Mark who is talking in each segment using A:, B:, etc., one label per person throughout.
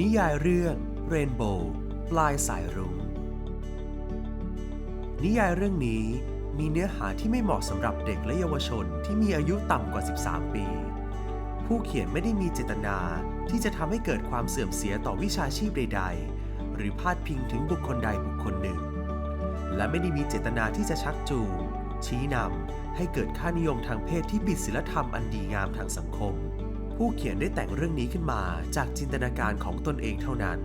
A: นิยายเรื่องเรนโบว์ปลายสายรุ้ง นิยายเรื่องนี้มีเนื้อหาที่ไม่เหมาะสำหรับเด็กและเยาวชนที่มีอายุต่ำกว่า 13 ปี ผู้เขียนไม่ได้มีเจตนาที่จะทำให้เกิดความเสื่อมเสียต่อวิชาชีพใด ๆ หรือพาดพิงถึงบุคคลใดบุคคลหนึ่ง และไม่ได้มีเจตนาที่จะชักจูงชี้นำให้เกิดค่านิยมทางเพศที่ผิดศีลธรรมอันดีงามทางสังคม ผู้เขียนได้แต่งเรื่องนี้ขึ้นมาจากจินตนาการของตนเองเท่านั้น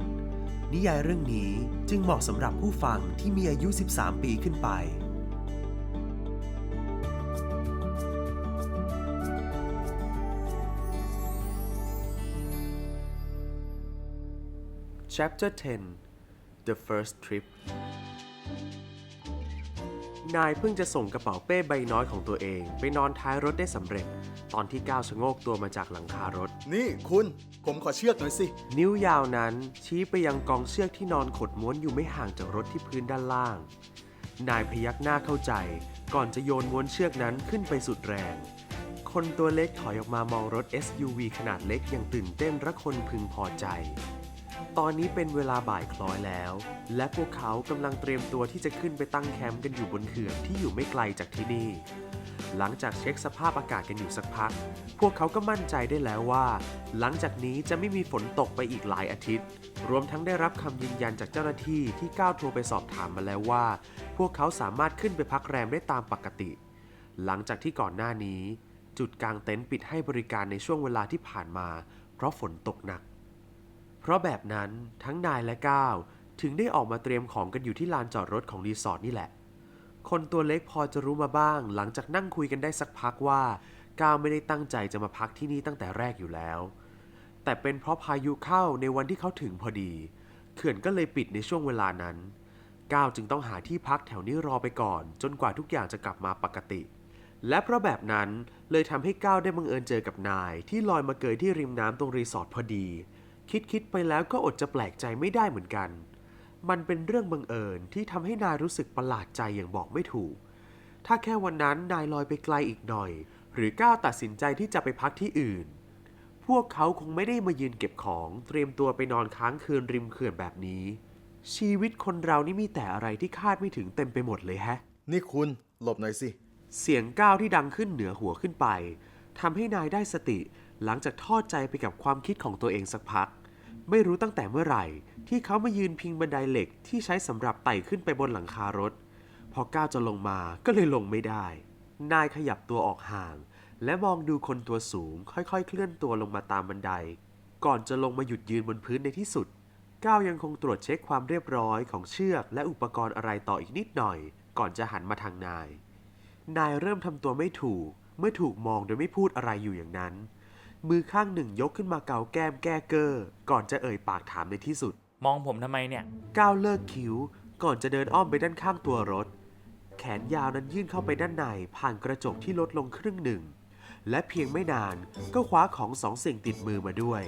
A: นิยายเรื่องนี้จึงเหมาะสำหรับผู้ฟังที่มีอายุ 13 ปีขึ้นไป Chapter 10 The First Trip นายเพิ่งจะส่งกระเป๋าเป้ใบน้อยของตัวเอง ไปนอนท้ายรถได้สำเร็จ ตอนที่ก้าวชะโงกตัวมาจากหลังคารถ
B: นี่คุณ ผมขอเชือกหน่อยสิ
A: นิ้วยาวนั้นชี้ไปยังกองเชือกที่นอนขดม้วนอยู่ไม่ห่างจากรถที่พื้นด้านล่าง นายพยักหน้าเข้าใจ ก่อนจะโยนม้วนเชือกนั้นขึ้นไปสุดแรง คนตัวเล็กถอยออกมามองรถ SUV ขนาดเล็กอย่างตื่นเต้นระคนพึงพอใจ ตอนนี้เป็นเวลาบ่ายคล้อยแล้ว และพวกเขากำลังเตรียมตัวที่จะขึ้นไปตั้งแคมป์กันอยู่บนเขื่อนที่อยู่ไม่ไกลจากที่นี่ หลังจากเช็คสภาพอากาศกันอยู่สักพัก พวกเขาก็มั่นใจได้แล้วว่า หลังจากนี้จะไม่มีฝนตกไปอีกหลายอาทิตย์ รวมทั้งได้รับคำยืนยันจากเจ้าหน้าที่ที่ก้าวโทรไปสอบถามมาแล้วว่า พวกเขาสามารถขึ้นไปพักแรมได้ตามปกติ หลังจากที่ก่อนหน้านี้ จุดกลางเต็นท์ปิดให้บริการในช่วงเวลาที่ผ่านมา เพราะฝนตกหนัก เพราะแบบนั้นทั้งนายและก้าวถึงได้ออกมาเตรียมของกันอยู่ที่ลานจอดรถของรีสอร์ทนี่แหละ คนตัวเล็กพอจะรู้มาบ้าง หลังจากนั่งคุยกันได้สักพักว่า ก้าวไม่ได้ตั้งใจจะมาพักที่นี่ตั้งแต่แรกอยู่แล้ว แต่เป็นเพราะพายุเข้าในวันที่เขาถึงพอดี เขื่อนก็เลยปิดในช่วงเวลานั้น ก้าวจึงต้องหาที่พักแถวนี้รอไปก่อน จนกว่าทุกอย่างจะกลับมาปกติ และเพราะแบบนั้นเลยทำให้ก้าวได้บังเอิญเจอกับนาย ที่ลอยมาเกยที่ริมน้ำตรงรีสอร์ทพอดี คิดคิดๆไปแล้วก็อดจะแปลกใจไม่ได้เหมือนกัน มันเป็นเรื่องบังเอิญที่ทำให้นายรู้สึกประหลาดใจอย่างบอกไม่ถูก ถ้าแค่วันนั้นนายลอยไปไกลอีกหน่อย หรือก้าวตัดสินใจที่จะไปพักที่อื่น พวกเขาคงไม่ได้มายืนเก็บของเตรียมตัวไปนอนค้างคืนริมเขื่อนแบบนี้ ชีวิตคนเรานี่มีแต่อะไรที่คาดไม่ถึงเต็มไปหมดเลยแฮะ
B: นี่คุณหลบหน่อยสิ
A: เสียงก้าวที่ดังขึ้นเหนือหัวขึ้นไปทำให้นายได้สติหลังจากทอดใจไปกับความคิดของตัวเองสักพัก ไม่รู้ตั้งแต่เมื่อไหร่ ที่เขามายืนพิงบันไดเหล็กที่ใช้สำหรับไต่ขึ้นไปบนหลังคารถ พอก้าวจะลงมาก็เลยลงไม่ได้ นายขยับตัวออกห่าง และมองดูคนตัวสูงค่อยๆ เคลื่อนตัวลงมาตามบันได ก่อนจะลงมาหยุดยืนบนพื้นในที่สุด ก้าวยังคงตรวจเช็คความเรียบร้อยของเชือกและอุปกรณ์อะไรต่ออีกนิดหน่อย ก่อนจะหันมาทางนาย นายเริ่มทำตัวไม่ถูก เมื่อถูกมองโดยไม่พูดอะไรอยู่อย่างนั้น มือข้างหนึ่งยกขึ้นมาเกาแก้มแก้เกอร์ก่อนจะเอ่ยปากถามในที่สุด
C: มองผมทำไมเนี่ย
A: ก้าวเลิกคิ้ว ก่อนจะเดินอ้อมไปด้านข้างตัวรถ แขนยาวนั้นยื่นเข้าไปด้านในผ่านกระจกที่ลดลงครึ่งหนึ่ง และเพียงไม่นานก็คว้าของสองสิ่งติดมือมาด้วย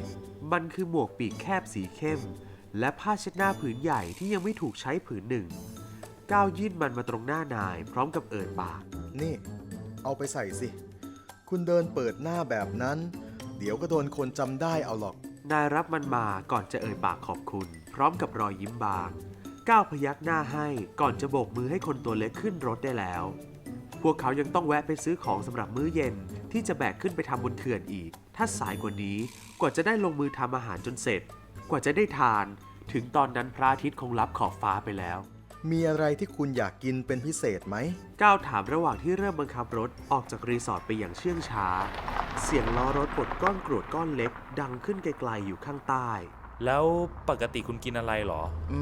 A: มันคือหมวกปีกแคบสีเข้ม และผ้าเช็ดหน้าผืนใหญ่ที่ยังไม่ถูกใช้ผืนหนึ่ง ก้าวยื่นมันมาตรงหน้านาย พร้อมกับเอ่ยปาก
B: นี่ เอาไปใส่สิ คุณเดินเปิดหน้าแบบนั้น เดี๋ยวก็โดนคนจำได้เอาหรอก
A: นายรับมันมาก่อนจะเอ่ยปากขอบคุณ พร้อมกับรอยยิ้มบาง ก้าวพยักหน้าให้ก่อนจะโบกมือให้คนตัวเล็กขึ้นรถได้แล้ว พวกเขายังต้องแวะไปซื้อของสำหรับมื้อเย็นที่จะแบกขึ้นไปทำบนเขื่อนอีก ถ้าสายกว่านี้กว่าจะได้ลงมือทำอาหารจนเสร็จ กว่าจะได้ทาน ถึงตอนนั้นพระอาทิตย์คงลับขอบฟ้าไปแล้ว
B: มีอะไรที่คุณอยากกินเป็นพิเศษไหม
A: ก้าวถามระหว่างที่เริ่มบังคับรถออกจากรีสอร์ทไปอย่างเชื่องช้า เสียงล้อรถปลดก้อนกรวดก้อนเล็ก ดังขึ้นไกลๆอยู่ข้างใต้
C: แล้วปกติคุณกินอะไรเหรอ
B: อื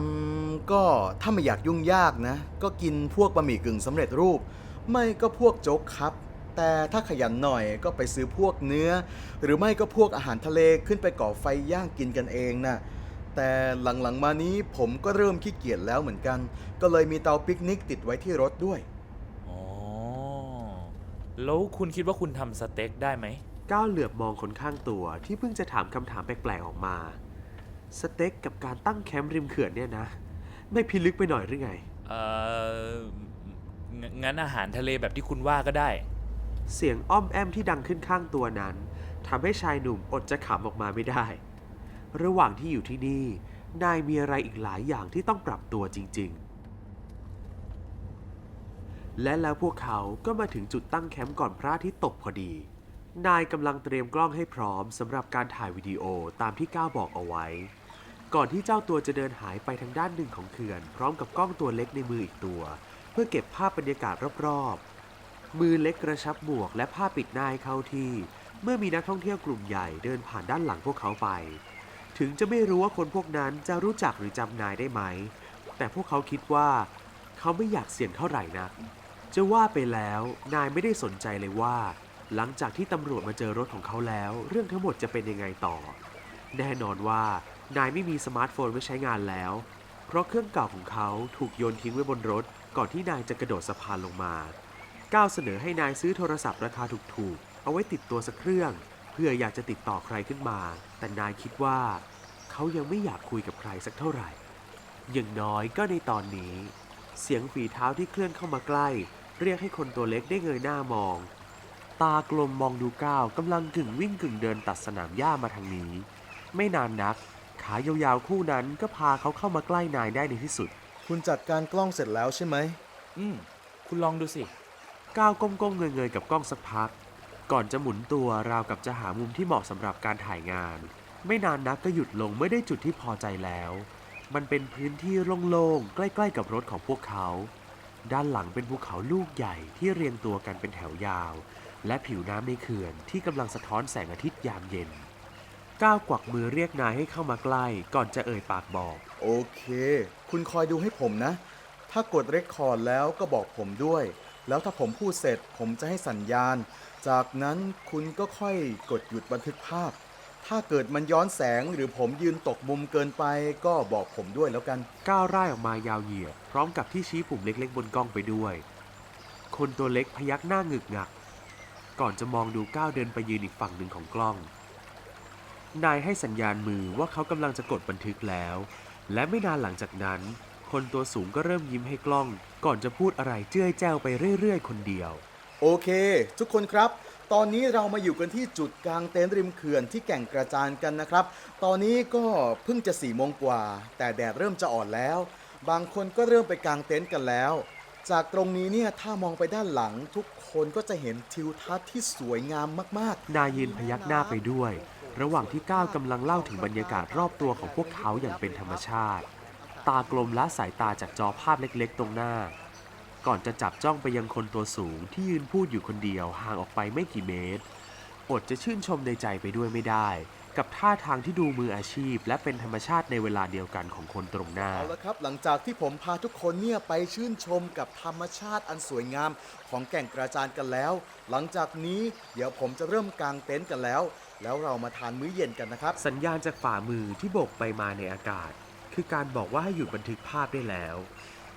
B: ม ก็ถ้าไม่อยากยุ่งยากนะ ก็กินพวกบะหมี่กึ่งสำเร็จรูป ไม่ก็พวกโจ๊กครับ แต่ถ้าขยันหน่อยก็ไปซื้อพวกเนื้อ หรือไม่ก็พวกอาหารทะเลขึ้นไปก่อไฟย่างกินกันเองนะแต่หลังๆมานี้ผมก็เริ่มขี้เกียจแล้วเหมือนกัน ก็เลยมีเตาปิกนิกติดไว้ที่รถด้วย
C: อ๋อ แล้วคุณคิดว่าคุณทำสเต็กได้ไหม
A: ก้าวเหลือบมองคนข้างตัวที่เพิ่งจะถามคำถามแปลกๆออกมา สเต็กกับการตั้งแคมป์ริมเขื่อนเนี่ยนะ ไม่พิลึกไปหน่อยหรือไง
C: เอ่องั้นงั้นอาหารทะเลแบบที่คุณว่าก็ได้
A: เสียงอ้อมแอมที่ดังขึ้นข้างตัวนั้นทำให้ชายหนุ่มอดจะขำออกมาไม่ได้ ระหว่างที่อยู่ที่นี่ นายมีอะไรอีกหลายอย่างที่ต้องปรับตัวจริง ๆ และแล้วพวกเขาก็มาถึงจุดตั้งแคมป์ก่อนพระอาทิตย์ตกพอดี นายกำลังเตรียมกล้องให้พร้อมสำหรับการถ่ายวิดีโอตามที่ก้าวบอกเอาไว้ ก่อนที่เจ้าตัวจะเดินหายไปทางด้านหนึ่งของเขื่อน พร้อมกับกล้องตัวเล็กในมืออีกตัว เพื่อเก็บภาพบรรยากาศรอบๆ มือเล็กกระชับหมวกและผ้าปิดหน้าให้เข้าที่ เมื่อมีนักท่องเที่ยวกลุ่มใหญ่เดินผ่านด้านหลังพวกเขาไป ถึงจะไม่รู้ว่าคนพวกนั้นจะรู้จักหรือจำนายได้ไหม แต่พวกเขาคิดว่า เขาไม่อยากเสี่ยงเท่าไหร่นัก จะว่าไปแล้วนายไม่ได้สนใจเลยว่า หลังจากที่ตำรวจมาเจอรถของเขาแล้ว เรื่องทั้งหมดจะเป็นยังไงต่อ แน่นอนว่านายไม่มีสมาร์ทโฟนไว้ใช้งานแล้ว เพราะเครื่องเก่าของเขาถูกโยนทิ้งไว้บนรถ ก่อนที่นายจะกระโดดสะพานลงมาก้าวเสนอให้นายซื้อโทรศัพท์ราคาถูกๆ เอาไว้ติดตัวสักเครื่อง เพื่ออยากจะติดต่อใครขึ้นมา แต่นายคิดว่าเขายังไม่อยากคุยกับใครสักเท่าไหร่ อย่างน้อยก็ในตอนนี้ เสียงฝีเท้าที่เคลื่อนเข้ามาใกล้ เรียกให้คนตัวเล็กได้เงยหน้ามอง ตากลมมองดูก้าวกำลังกึ่งวิ่งกึ่งเดินตัดสนามหญ้ามาทางนี้ ไม่นานนัก ขายาวๆคู่นั้นก็พาเขาเข้ามาใกล้นายได้ในที่สุด
B: คุณจัดการกล้องเสร็จแล้วใช่ไหม
C: อืม คุณลองดูสิ
A: ก้าวก้มๆเงยๆกับกล้องสักพัก ก่อนจะหมุนตัวราวกับจะหามุมที่เหมาะสำหรับการถ่ายงาน ไม่นานนักก็หยุดลงเมื่อได้จุดที่พอใจแล้ว มันเป็นพื้นที่โล่งๆใกล้ ๆ กับรถของพวกเขา ด้านหลังเป็นภูเขาลูกใหญ่ที่เรียงตัวกันเป็นแถวยาว และผิวน้ำในเขื่อนที่กำลังสะท้อนแสงอาทิตย์ยามเย็น ก้าวกวักมือเรียกนายให้เข้ามาใกล้ก่อนจะเอ่ยปากบอก
B: โอเค คุณคอยดูให้ผมนะ ถ้ากดเรคคอร์ดแล้วก็บอกผมด้วย แล้วถ้าผมพูดเสร็จผมจะให้สัญญาณ จากนั้นคุณก็ค่อยกดหยุดบันทึกภาพ ถ้าเกิดมันย้อนแสงหรือผมยืนตกมุมเกินไปก็บอกผมด้วยแล้วกัน
A: ก้าวร่ายออกมายาวเหยียดพร้อมกับที่ชี้ปุ่มเล็กๆ บนกล้องไปด้วย คนตัวเล็กพยักหน้างึกงัก ก่อนจะมองดูก้าวเดินไปยืนอีกฝั่งหนึ่งของกล้อง นายให้สัญญาณมือว่าเขากำลังจะกดบันทึกแล้ว และไม่นานหลังจากนั้น คนตัวสูงก็เริ่มยิ้มให้กล้อง ก่อนจะพูดอะไรเจ้ยแจ้วไปเรื่อยๆ คนเดียว
B: โอเค ทุกคนครับ ตอนนี้เรามาอยู่กันที่จุดกลางเต็นท์ริมเขื่อนที่แก่งกระจานกันนะครับ ตอนนี้ก็เพิ่งจะสี่โมงกว่า แต่แดดเริ่มจะอ่อนแล้ว บางคนก็เริ่มไปกางเต็นท์กันแล้ว จากตรงนี้เนี่ยถ้ามองไปด้านหลังทุกคนก็จะเห็นทิวทัศน์ที่สวยงามมาก
A: นายยืนพยักหน้าไปด้วย ระหว่างที่ก้าวกำลังเล่าถึงบรรยากาศรอบตัวของพวกเขาอย่างเป็นธรรมชาติ ตากลมละสายตาจากจอภาพเล็กๆ ตรงหน้า ก่อนจะจับจ้องไปยังคนตัวสูงที่ยืนพูดอยู่คนเดียวห่างออกไปไม่กี่เมตร อดจะชื่นชมในใจไปด้วยไม่ได้ กับท่าทางที่ดูมืออาชีพ และเป็นธรรมชาติในเวลาเดียวกันของคนตรงหน้า
B: ๆเอาละครับ หลังจากที่ผมพาทุกคนเนี่ยไปชื่นชมกับธรรมชาติอันสวยงามของแก่งกระจานกันแล้ว หลังจากนี้เดี๋ยวผมจะเริ่มกางเต็นท์กันแล้ว แล้วเรามาทานมื้อเย็นกันนะครับ
A: สัญญาณจากฝ่ามือที่โบกไปมาในอากาศ คือการบอกว่าให้หยุดบันทึกภาพได้แล้ว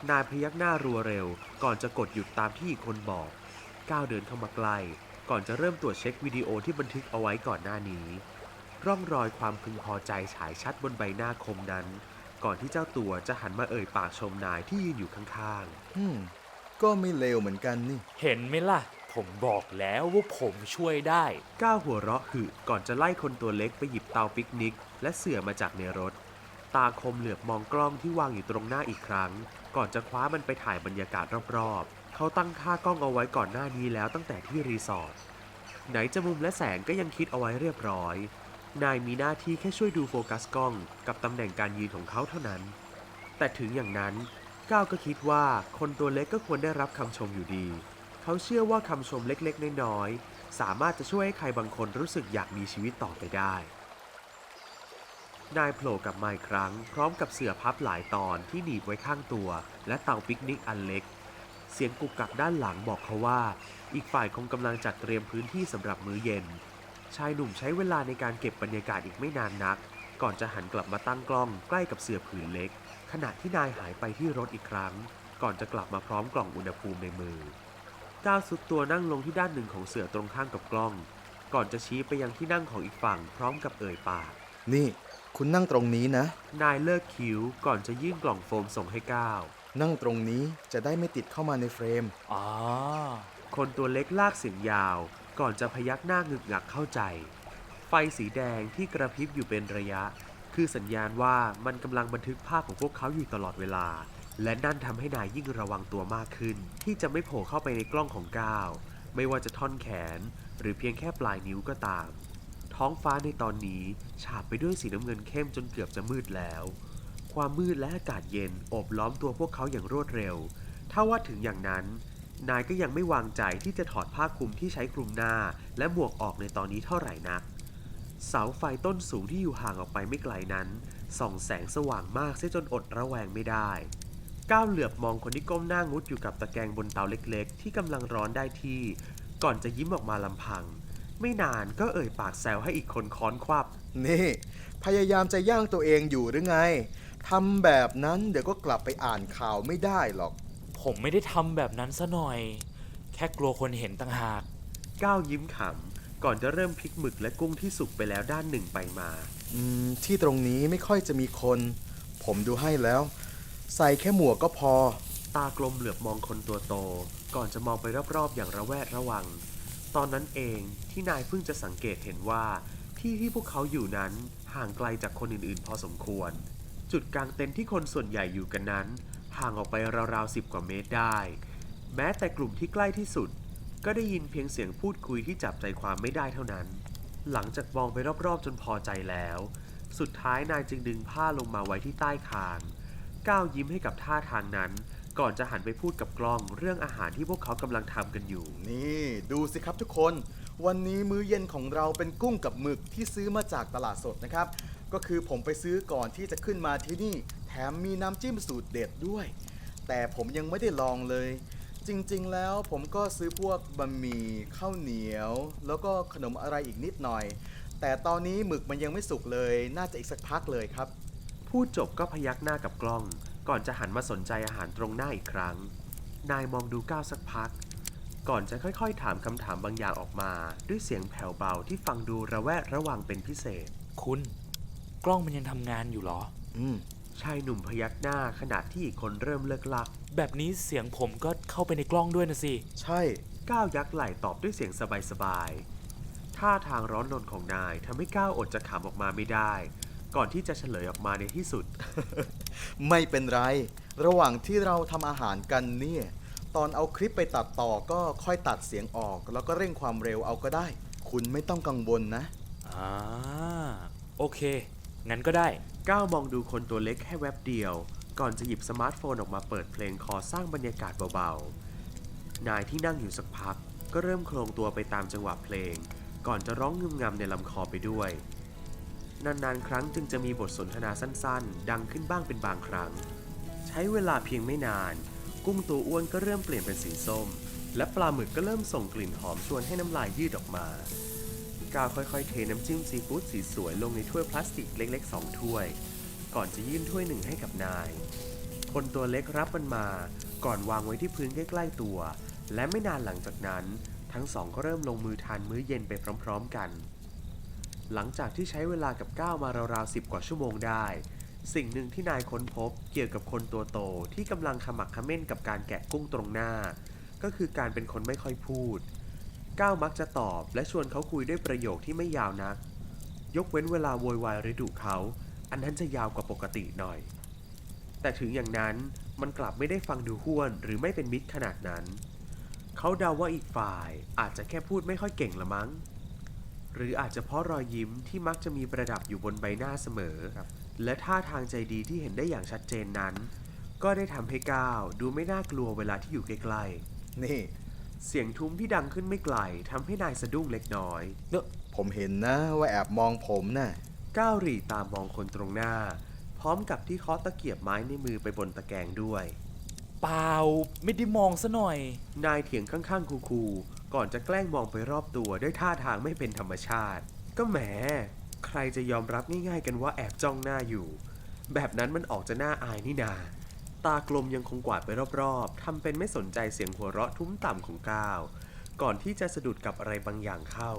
A: นายพยักหน้ารัวเร็ว ก่อนจะกดหยุดตามที่อีกคนบอก ก้าวเดินเข้ามาใกล้ก่อนจะเริ่มตรวจเช็ควิดีโอที่บันทึกเอาไว้ก่อนหน้านี้ ร่องรอยความพึงพอใจฉายชัดบนใบหน้าคมนั้น ก่อนที่เจ้าตัวจะหันมาเอ่ยปากชมนายที่ยืนอยู่ข้าง
B: อืม ก็ไม่เลวเหมือนกันนี่
C: เห็นไหมล่ะ ผมบอกแล้วว่าผมช่วยได้
A: ๆ ก้าวหัวเราะหึก่อนจะไล่คนตัวเล็กไปหยิบเตาปิกนิก และเสื่อมาจากในรถ ตาคมเหลือบมองกล้องที่วางอยู่ตรงหน้าอีกครั้ง ก่อนจะคว้ามันไปถ่ายบรรยากาศรอบๆ เขาตั้งค่ากล้องเอาไว้ก่อนหน้านี้แล้วตั้งแต่ที่รีสอร์ท ไหนจะมุมและแสงก็ยังคิดเอาไว้เรียบร้อย นายมีหน้าที่แค่ช่วยดูโฟกัสกล้อง กับตำแหน่งการยืนของเขาเท่านั้น แต่ถึงอย่างนั้นก้าวก็คิดว่าคนตัวเล็กก็ควรได้รับคำชมอยู่ดี เขาเชื่อว่าคำชมเล็กๆ น้อยๆ สามารถจะช่วยให้ใครบางคนรู้สึกอยากมีชีวิตต่อไปได้ นายโผล่กลับมาอีกครั้ง พร้อมกับเสือพับหลายตอนที่หนีบไว้ข้างตัว และเตาปิกนิกอันเล็ก เสียงกุกกักด้านหลังบอกเขาว่า อีกฝ่ายคงกำลังจัดเตรียมพื้นที่สำหรับมื้อเย็น ชายหนุ่มใช้เวลาในการเก็บบรรยากาศอีกไม่นานนัก ก่อนจะหันกลับมาตั้งกล้องใกล้กับเสือผืนเล็ก ขณะที่นายหายไปที่รถอีกครั้ง ก่อนจะกลับมาพร้อมกล่องอุณหภูมิในมือก้าวสุดตัวนั่งลงที่ด้านหนึ่งของเสือตรงข้างกับกล้อง ก่อนจะชี้ไปยังที่นั่งของอีกฝั่งพร้อมกับเอ่ยปาก
B: นี่ คุณนั่งตรงนี้นะ
A: นายเลิกคิ้วก่อนจะยื่นกล่องโฟมส่งให้ก้าว
B: นั่งตรงนี้จะได้ไม่ติดเข้ามาในเฟรม
C: อ๋อ
A: คนตัวเล็กลากเสียงยาว ก่อนจะพยักหน้างึกงักเข้าใจ ไฟสีแดงที่กระพริบอยู่เป็นระยะ คือสัญญาณว่ามันกำลังบันทึกภาพของพวกเขาอยู่ตลอดเวลา และนั่นทำให้นายยิ่งระวังตัวมากขึ้น ที่จะไม่โผล่เข้าไปในกล้องของก้าวไม่ว่าจะท่อนแขน หรือเพียงแค่ปลายนิ้วก็ตาม ท้องฟ้าในตอนนี้ฉาบไปด้วยสีน้ำเงินเข้มจนเกือบจะมืดแล้ว ความมืดและอากาศเย็นโอบล้อมตัวพวกเขาอย่างรวดเร็ว ถ้าว่าถึงอย่างนั้น นายก็ยังไม่วางใจที่จะถอดผ้าคลุมที่ใช้คลุมหน้า และหมวกออกในตอนนี้เท่าไหร่นัก เสาไฟต้นสูงที่อยู่ห่างออกไปไม่ไกลนั้น ส่องแสงสว่างมากเสียจนอดระแวงไม่ได้ก้าวเหลือบมองคนที่ก้มหน้างุดอยู่กับตะแกรงบนเตาเล็กๆ ที่กำลังร้อนได้ที่ ก่อนจะยิ้มออกมาลำพัง ไม่นานก็เอ่ยปากแซวให้อีกคนค้อนควับ
B: นี่ พยายามจะย่างตัวเองอยู่หรือไงทำแบบนั้นเดี๋ยวก็กลับไปอ่านข่าวไม่ได้หรอก
C: ผมไม่ได้ทำแบบนั้นซะหน่อย แค่กลัวคนเห็นต่างหาก
A: ก้าวยิ้มขำ ก่อนจะเริ่มพลิกหมึกและกุ้งที่สุกไปแล้วด้านหนึ่งไปมา
B: อืม ที่ตรงนี้ไม่ค่อยจะมีคน ผมดูให้แล้ว ใส่แค่หมวกก็พอ
A: ตากลมเหลือบมองคนตัวโต ก่อนจะมองไปรอบๆอย่างระแวดระวัง ตอนนั้นเองที่นายเพิ่งจะสังเกตเห็นว่า ที่ที่พวกเขาอยู่นั้นห่างไกลจากคนอื่นๆ พอสมควร จุดกลางเต็นท์ที่คนส่วนใหญ่อยู่กันนั้น ห่างออกไปราวๆสิบกว่าเมตรได้ แม้แต่กลุ่มที่ใกล้ที่สุด ก็ได้ยินเพียงเสียงพูดคุยที่จับใจความไม่ได้เท่านั้น หลังจากมองไปรอบๆจนพอใจแล้ว สุดท้ายนายจึงดึงผ้าลงมาไว้ที่ใต้คาง ก้าวยิ้มให้กับท่าทางนั้น ก่อนจะหันไปพูดกับกล้องเรื่องอาหารที่พวกเขากำลังทำกันอยู่
B: นี่ดูสิครับทุกคน วันนี้มื้อเย็นของเราเป็นกุ้งกับหมึกที่ซื้อมาจากตลาดสดนะครับ ก็คือผมไปซื้อก่อนที่จะขึ้นมาที่นี่ แถมมีน้ำจิ้มสูตรเด็ดด้วย แต่ผมยังไม่ได้ลองเลย จริงๆ แล้วผมก็ซื้อพวกบะหมี่ข้าวเหนียว แล้วก็ขนมอะไรอีกนิดหน่อย แต่ตอนนี้หมึกมันยังไม่สุกเลย น่าจะอีกสักพักเลยครับ
A: พูดจบก็พยักหน้ากับกล้อง ก่อนจะหันมาสนใจอาหารตรงหน้าอีกครั้ง นายมองดูก้าวสักพัก ก่อนจะค่อยๆ ถามคำถามบางอย่างออกมา ด้วยเสียงแผ่วเบาที่ฟังดูระแวดระวังเป็นพิเศษ
C: คุณ กล้องมันยังทำงานอยู่เหรอ
B: อืม
A: ชายหนุ่มพยักหน้าขณะที่อีกคนเริ่มเลิกลัก
C: แบบนี้เสียงผมก็เข้าไปในกล้องด้วยนะสิ
B: ใช่
A: ก้าวยักไหล่ตอบด้วยเสียงสบายๆ ท่าทางร้อนรนของนายทำให้ก้าวอดจะขำออกมาไม่ได้ ก่อนที่จะเฉลยออกมาในที่สุด
B: ไม่เป็นไร ระหว่างที่เราทำอาหารกันเนี่ย ตอนเอาคลิปไปตัดต่อก็ค่อยตัดเสียงออก แล้วก็เร่งความเร็วเอาก็ได้ คุณไม่ต้องกังวลนะ
C: อ่า โอเค งั้นก็ได้
A: ก้าวมองดูคนตัวเล็กแค่แวบเดียว ก่อนจะหยิบสมาร์ทโฟนออกมาเปิดเพลงคอสร้างบรรยากาศเบาๆ นายที่นั่งอยู่สักพัก ก็เริ่มโคลงตัวไปตามจังหวะเพลง ก่อนจะร้องงึมงำในลำคอไปด้วย นานๆ ครั้งจึงจะมีบทสนทนาสั้นๆ ดังขึ้นบ้างเป็นบางครั้ง ใช้เวลาเพียงไม่นาน กุ้งตัวอ้วนก็เริ่มเปลี่ยนเป็นสีส้ม และปลาหมึกก็เริ่มส่งกลิ่นหอมชวนให้น้ำลายยืดออกมาก้าวค่อยๆ เทน้ำจิ้มซีฟู้ดสีสวยลงในถ้วยพลาสติกเล็กๆ2ถ้วย ก่อนจะยื่นถ้วยหนึ่งให้กับนาย คนตัวเล็กรับมันมา ก่อนวางไว้ที่พื้นใกล้ๆตัว และไม่นานหลังจากนั้น ทั้งสองก็เริ่มลงมือทานมื้อเย็นไปพร้อม ๆ กัน หลังจากที่ใช้เวลากับก้าวมาราวๆสิบกว่าชั่วโมงได้ สิ่งหนึ่งที่นายค้นพบเกี่ยวกับคนตัวโตที่กำลังขมักเขม้นกับการแกะกุ้งตรงหน้า ก็คือการเป็นคนไม่ค่อยพูด ก้าวมักจะตอบและชวนเขาคุยด้วยประโยคที่ไม่ยาวนัก ยกเว้นเวลาโวยวายหรือดุเขา อันนั้นจะยาวกว่าปกติหน่อย แต่ถึงอย่างนั้นมันกลับไม่ได้ฟังดูห้วนหรือไม่เป็นมิตรขนาดนั้น เขาเดาว่าอีกฝ่ายอาจจะแค่พูดไม่ค่อยเก่งละมั้ง หรืออาจจะเพราะรอยยิ้มที่มักจะมีประดับอยู่บนใบหน้าเสมอ และท่าทางใจดีที่เห็นได้อย่างชัดเจนนั้น ก็ได้ทำให้ก้าวดูไม่น่ากลัวเวลาที่อยู่ใกล้ๆ
B: นี่
A: เสียงทุ้มที่ดังขึ้นไม่ไกลทำให้นายสะดุ้งเล็กน้อย
B: ผมเห็นนะว่าแอบมองผมน่ะ
A: ก้าวหรี่ตามมองคนตรงหน้า พร้อมกับที่เคาะตะเกียบไม้ในมือไปบนตะแกรงด้วย
C: เปล่า ไม่ได้มองซะหน่อย
A: นายเถียงข้างๆคูๆ ก่อนจะแกล้งมองไปรอบตัวด้วยท่าทางไม่เป็นธรรมชาติ ก็แหม ใครจะยอมรับง่ายๆกันว่าแอบจ้องหน้าอยู่ แบบนั้นมันออกจะน่าอายนี่นา ตากลมยังคงกวาดไปรอบๆทำเป็นไม่สนใจเสียงหัวเราะทุ้มต่ำของก้าว ก่อนที่จะสะดุดกับอะไรบางอย่างเข้า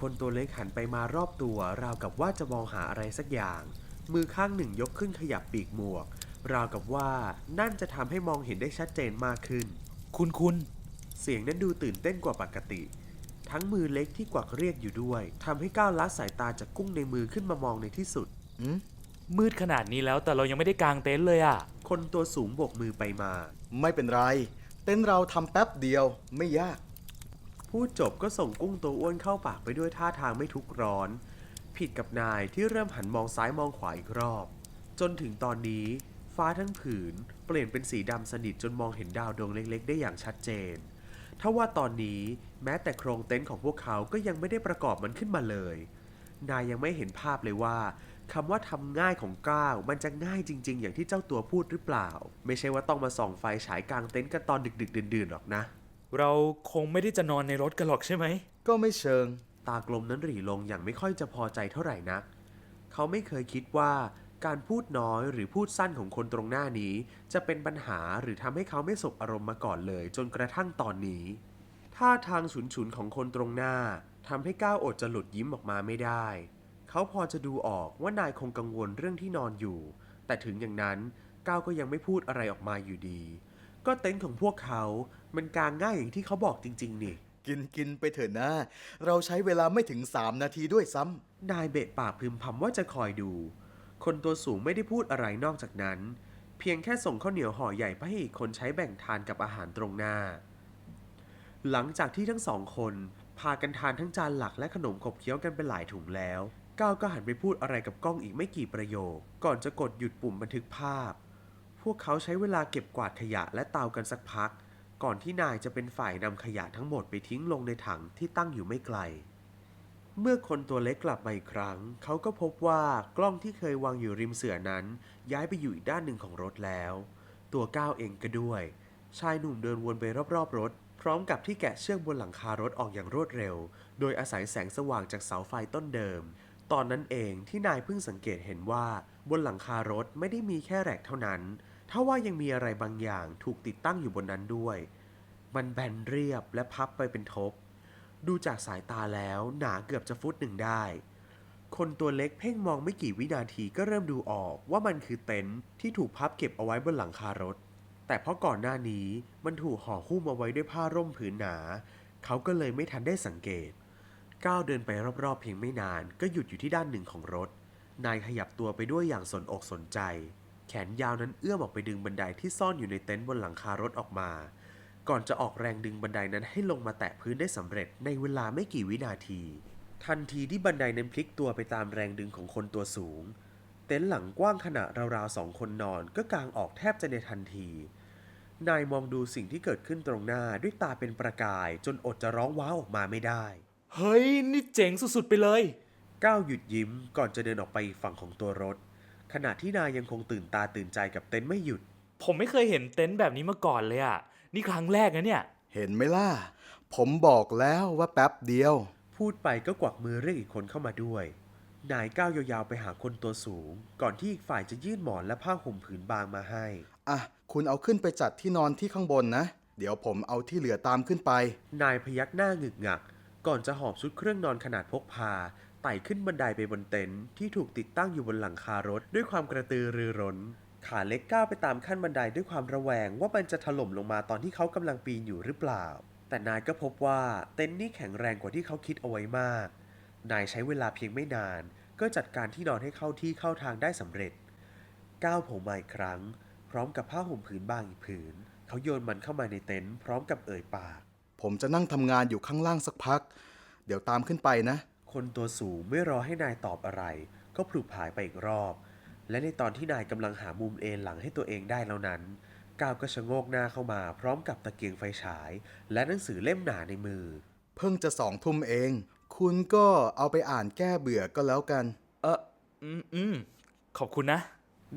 A: คนตัวเล็กหันไปมารอบตัวราวกับว่าจะมองหาอะไรสักอย่าง มือข้างหนึ่งยกขึ้นขยับปีกหมวก ราวกับว่านั่นจะทำให้มองเห็นได้ชัดเจนมากขึ้น
C: คุณคุณ
A: เสียงนั้นดูตื่นเต้นกว่าปกติ ทั้งมือเล็กที่กวักเรียกอยู่ด้วยทำให้ก้าวละสายตาจากกุ้งในมือขึ้นมามองในที่สุด
B: อืม
C: มืดขนาดนี้แล้วแต่เรายังไม่ได้กางเต็นท์เลยอะ
A: คนตัวสูงโบกมือไปมา
B: ไม่เป็นไร เต้นท์เราทำแป๊บเดียวไม่ยาก
A: พูดจบก็ส่งกุ้งตัวอ้วนเข้าปากไปด้วยท่าทางไม่ทุกข์ร้อน ผิดกับนายที่เริ่มหันมองซ้ายมองขวาอีกรอบ จนถึงตอนนี้ ฟ้าทั้งผืน เปลี่ยนเป็นสีดำสนิทจนมองเห็นดาวดวงเล็ก ๆ ได้อย่างชัดเจน ถ้าว่าตอนนี้แม้แต่โครงเต็นท์ของพวกเขาก็ยังไม่ได้ประกอบมันขึ้นมาเลย นายยังไม่เห็นภาพเลยว่าคำว่าทำง่ายของก้าวมันจะง่ายจริง ๆ อย่างที่เจ้าตัวพูดหรือเปล่า ไม่ใช่ว่าต้องมาส่องไฟฉายกลางเต็นท์กันตอนดึกๆดื่นๆหรอกนะ
C: เราคงไม่ได้จะนอนในรถกันหรอกใช่ไหม
B: ก็ไม่เชิง
A: ตากลมนั้นหรี่ลงอย่างไม่ค่อยจะพอใจเท่าไหร่นัก เขาไม่เคยคิดว่า การพูดน้อยหรือพูดสั้นของคนตรงหน้านี้ จะเป็นปัญหาหรือทำให้เขาไม่สบอารมณ์มาก่อนเลย จนกระทั่งตอนนี้ ท่าทางฉุนๆของคนตรงหน้าทำให้ก้าวอดจะหลุดยิ้มออกมาไม่ได้ เขาพอจะดูออกว่านายคงกังวลเรื่องที่นอนอยู่ แต่ถึงอย่างนั้นก้าวก็ยังไม่พูดอะไรออกมาอยู่ดี ก็เต็นท์ของพวกเขา มันกางง่ายอย่างที่เขาบอกจริง ๆ นี่
B: กินกินไปเถอะนะ เราใช้เวลาไม่ถึง 3 นาทีด้วยซ้
A: นายเบะปากพึมพำว่าจะคอยดู คนตัวสูงไม่ได้พูดอะไรนอกจากนั้น เพียงแค่ส่งข้าวเหนียวห่อใหญ่ไปให้อีกคนใช้แบ่งทานกับอาหารตรงหน้า หลังจากที่ทั้งสองคนพากันทานทั้งจานหลักและขนมขบเคี้ยวกันไปหลายถุงแล้ว ก้าวก็หันไปพูดอะไรกับกล้องอีกไม่กี่ประโยค ก่อนจะกดหยุดปุ่มบันทึกภาพ พวกเขาใช้เวลาเก็บกวาดขยะและเตากันสักพัก ก่อนที่นายจะเป็นฝ่ายนำขยะทั้งหมดไปทิ้งลงในถังที่ตั้งอยู่ไม่ไกล เมื่อคนตัวเล็กกลับมาอีกครั้ง เขาก็พบว่ากล้องที่เคยวางอยู่ริมเสื่อนั้น ย้ายไปอยู่อีกด้านหนึ่งของรถแล้ว ตัวก้าวเองก็ด้วย ชายหนุ่มเดินวนไปรอบๆรถ พร้อมกับที่แกะเชือกบนหลังคารถออกอย่างรวดเร็ว โดยอาศัยแสงสว่างจากเสาไฟต้นเดิม ตอนนั้นเองที่นายเพิ่งสังเกตเห็นว่า บนหลังคารถไม่ได้มีแค่แรกเท่านั้นถ้าว่ายังมีอะไรบางอย่างถูกติดตั้งอยู่บนนั้นด้วย มันแบนเรียบและพับไปเป็นทบ ดูจากสายตาแล้วหนาเกือบจะฟุตหนึ่งได้ คนตัวเล็กเพ่งมองไม่กี่วินาทีก็เริ่มดูออกว่ามันคือเต็นท์ที่ถูกพับเก็บเอาไว้บนหลังคารถ แต่เพราะก่อนหน้านี้มันถูกห่อหุ้มเอาไว้ด้วยผ้าร่มผืนหนา เขาก็เลยไม่ทันได้สังเกต ก้าวเดินไปรอบๆเพียงไม่นานก็หยุดอยู่ที่ด้านหนึ่งของรถ นายขยับตัวไปด้วยอย่างสนอกสนใจ แขนยาวนั้นเอื้อมออกไปดึงบันไดที่ซ่อนอยู่ในเต็นท์บนหลังคารถออกมา ก่อนจะออกแรงดึงบันไดนั้นให้ลงมาแตะพื้นได้สำเร็จในเวลาไม่กี่วินาที ทันทีที่บันไดนั้นพลิกตัวไปตามแรงดึงของคนตัวสูง เต็นท์หลังกว้างขนาดราวๆสองคนนอนก็กางออกแทบจะในทันที นายมองดูสิ่งที่เกิดขึ้นตรงหน้าด้วยตาเป็นประกาย จนอดจะร้องว้าวออกมาไม่ได้
C: เฮ้ย นี่เจ๋งสุดๆไปเลย
A: ก้าวหยุดยิ้มก่อนจะเดินออกไปอีกฝั่งของตัวรถ ขณะที่นายยังคงตื่นตาตื่นใจกับเต็นท์ไม่หยุด
C: ผมไม่เคยเห็นเต็นท์แบบนี้มาก่อนเลยอะ นี่ครั้งแรกนะเนี่ยำ
B: เห็นไหมล่ะ ผมบอกแล้วว่าแป๊บเดียว
A: พูดไปก็กวักมือเรียกอีกคนเข้ามาด้วย นายก้าวยาวๆไปหาคนตัวสูง ก่อนที่อีกฝ่ายจะยื่นหมอนและผ้าห่มผืนบางมาให้
B: อะ คุณเอาขึ้นไปจัดที่นอนที่ข้างบนนะ เดี๋ยวผมเอาที่เหลือตามขึ้นไป
A: นายพยักหน้าหงึกงัก ก่อนจะหอบชุดเครื่องนอนขนาดพกพาไต่ขึ้นบันไดไปบนเต็นท์ที่ถูกติดตั้งอยู่บนหลังคารถด้วยความกระตือรือร้น ขาเล็กก้าวไปตามขั้นบันไดด้วยความระแวงว่ามันจะถล่มลงมาตอนที่เขากำลังปีนอยู่หรือเปล่า แต่นายก็พบว่าเต็นท์นี่แข็งแรงกว่าที่เขาคิดเอาไว้มาก นายใช้เวลาเพียงไม่นาน ก็จัดการที่นอนให้เข้าที่เข้าทางได้สำเร็จ ก้าวผมมาอีกครั้ง พร้อมกับผ้าห่มผืนบางอีกผืน เขาโยนมันเข้ามาในเต็นท์พร้อมกับเอ่ยปาก
B: ผมจะนั่งทำงานอยู่ข้างล่างสักพัก เดี๋ยวตามขึ้นไปนะ
A: คนตัวสูงไม่รอให้นายตอบอะไร ก็พลุผายไปอีกรอบ และในตอนที่นายกำลังหามุมเอนหลังให้ตัวเองได้แล้วนั้น ก้าวก็ชะโงกหน้าเข้ามาพร้อมกับตะเกียงไฟฉาย และหนังสือเล่มหนาในมือ
B: เพิ่งจะสองทุ่มเอง คุณก็เอาไปอ่านแก้เบื่อก็แล้วกัน
C: เอออืมอืมขอบคุณนะ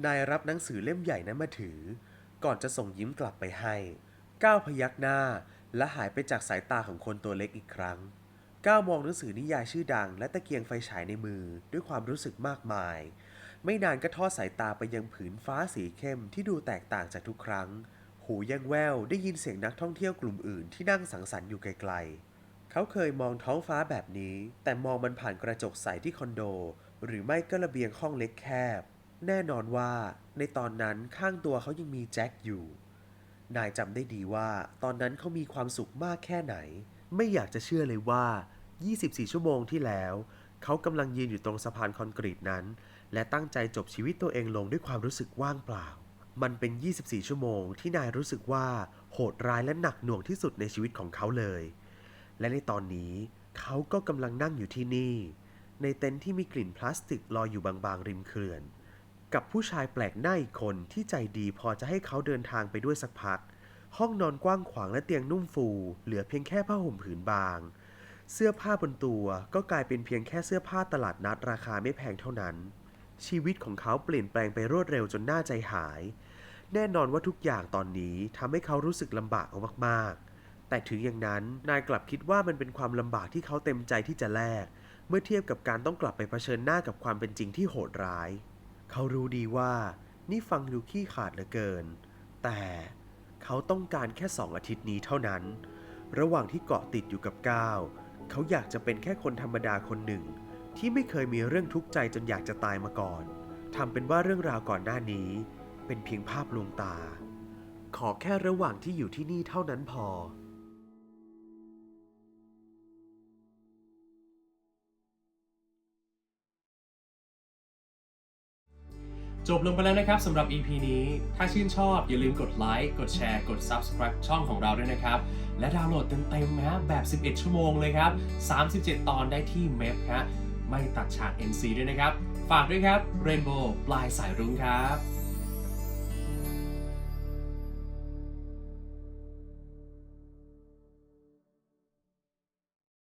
A: นายรับหนังสือเล่มใหญ่นั้นมาถือ ก่อนจะส่งยิ้มกลับไปให้ ก้าวพยักหน้า และหายไปจากสายตาของคนตัวเล็กอีกครั้ง ก้าวมองหนังสือนิยายชื่อดัง และตะเกียงไฟฉายในมือด้วยความรู้สึกมากมาย ไม่นานก็ทอดสายตาไปยังผืนฟ้าสีเข้มที่ดูแตกต่างจากทุกครั้ง หูยังแววได้ยินเสียงนักท่องเที่ยวกลุ่มอื่นที่นั่งสังสรรค์อยู่ไกลๆ เขาเคยมองท้องฟ้าแบบนี้ แต่มองมันผ่านกระจกใสที่คอนโด หรือไม่ก็ระเบียงห้องเล็กแคบ แน่นอนว่าในตอนนั้นข้างตัวเขายังมีแจ็คอยู่ นายจำได้ดีว่าตอนนั้นเขามีความสุขมากแค่ไหน ไม่อยากจะเชื่อเลยว่า 24 ชั่วโมงที่แล้ว เขากำลังยืนอยู่ตรงสะพานคอนกรีตนั้น และตั้งใจจบชีวิตตัวเองลงด้วยความรู้สึกว่างเปล่า มันเป็น 24 ชั่วโมงที่นายรู้สึกว่าโหดร้ายและหนักหน่วงที่สุดในชีวิตของเขาเลย และในตอนนี้เขาก็กำลังนั่งอยู่ที่นี่ ในเต็นท์ที่มีกลิ่นพลาสติกลอยอยู่บางๆริมเขื่อน กับผู้ชายแปลกหน้าอีกคนที่ใจดีพอจะให้เขาเดินทางไปด้วยสักพัก ห้องนอนกว้างขวางและเตียงนุ่มฟู เหลือเพียงแค่ผ้าห่มผืนบางเสื้อผ้าบนตัวก็กลายเป็นเพียงแค่เสื้อผ้าตลาดนัดราคาไม่แพงเท่านั้น ชีวิตของเขาเปลี่ยนแปลงไปรวดเร็วจนน่าใจหาย แน่นอนว่าทุกอย่างตอนนี้ทำให้เขารู้สึกลำบากเอามากๆ แต่ถึงอย่างนั้นนายกลับคิดว่ามันเป็นความลำบากที่เขาเต็มใจที่จะแลกเมื่อเทียบกับการต้องกลับไปเผชิญหน้ากับความเป็นจริงที่โหดร้าย เขารู้ดีว่านี่ฟังดูขี้ขาดเหลือเกิน แต่เขาต้องการแค่สองอาทิตย์นี้เท่านั้น ระหว่างที่เกาะติดอยู่กับก้าวเขาอยากจะเป็นแค่คนธรรมดาคนหนึ่ง ที่ไม่เคยมีเรื่องทุกข์ใจจนอยากจะตายมาก่อนทำเป็นว่าเรื่องราวก่อนหน้านี้ เป็นเพียงภาพลวงตา ขอแค่ระหว่างที่อยู่ที่นี่เท่านั้นพอ
D: จบลงไปแล้วนะครับสำหรับ EP นี้ ถ้าชื่นชอบอย่าลืมกดไลค์กดแชร์กด Subscribe ช่องของเราด้วยนะครับ และดาวน์โหลดเต็มๆนะแบบ 11 ชั่วโมงเลยครับ 37 ตอนได้ที่เมฟฮะ ไม่ตัดฉาก NC ด้วยนะครับ ฝากด้วยครับ Rainbow ปลายสายรุ้งครับ